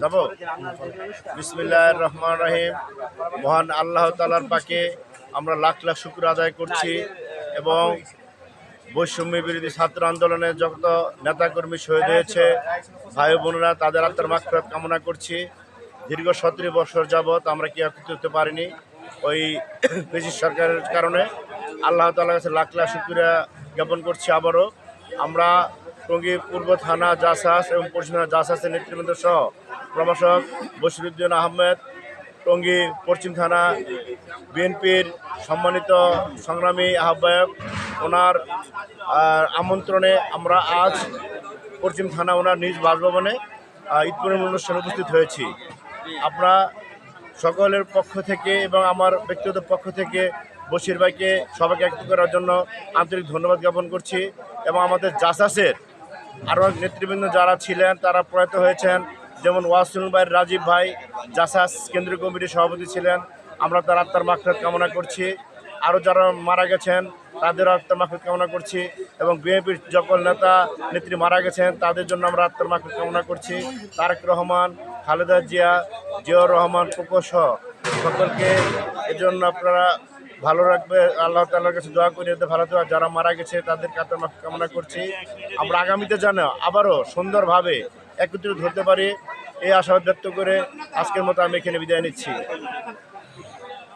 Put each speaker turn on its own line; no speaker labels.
যাব? বিসমিল্লাহ রহমান রহিম। মহান আল্লাহ তালার পাকে আমরা লাখ লাখ শুক্র আদায় করছি এবং বৈষম্য বিরোধী ছাত্র আন্দোলনে যত নেতাকর্মী শহীদ হয়েছে, ভাই বোনেরা, তাদের আত্মার মাকফিরাত কামনা করছি। দীর্ঘ সতেরো বছর যাবৎ আমরা কি একত্রিত হতে পারিনি ওই ব্রিটিশ সরকারের কারণে। আল্লাহ তালার কাছে লাখ লাখ শুক্রিয়া জ্ঞাপন করছি আবারও। আমরা টঙ্গী পূর্ব থানা জাসাস এবং পশ্চিম থানা জাসাসের নেতৃবৃন্দ সহ প্রভাষক বশিরুদ্দিন আহমেদ টঙ্গী পশ্চিম থানা বিএনপির সম্মানিত সংগ্রামী আহ্বায়ক ওনার আমন্ত্রণে আমরা আজ পশ্চিম থানা ওনার নিজ বাসভবনে আহ, ঈদ পূর্ণিমা অনুষ্ঠানে উপস্থিত হয়েছি। আমরা সকলের পক্ষ থেকে এবং আমার ব্যক্তিগত পক্ষ থেকে বশির ভাইকে সবাইকে একত্র করার জন্য আন্তরিক ধন্যবাদ জ্ঞাপন করছি এবং আমাদের জাসাসের আরও নেতৃবৃন্দ যারা ছিলেন, তারা প্রয়াত হয়েছেন। যেমন ওয়াসুল ভাই, রাজীব ভাই, জাসাস কেন্দ্রীয় কমিটির সভাপতি ছিলেন। আমরা তার আত্মার মাকফিরাত কামনা করছি। আরও যারা মারা গেছেন তাদের আত্মার মাকফিরাত কামনা করছি এবং বিএনপির সকল নেতা, নেত্রী মারা গেছেন, তাদের জন্য আমরা আত্মার মাকফিরাত কামনা করছি। তারেক রহমান, খালেদা জিয়া, জিয়াউর রহমান প্রকোষ সকলকে। এজন্য আপনারা ভালো রাখবে, আল্লাহ তাল্লাহর কাছে দোয়া করি ভালো থাকবে। যারা মারা গেছে, তাদের কাছে কামনা করছি আমরা আগামীতে যেন আবারও সুন্দরভাবে একত্রিত ধরতে পারি, এই আশাবাদ ব্যক্ত করে আজকের মতো আমি এখানে বিদায় নিচ্ছি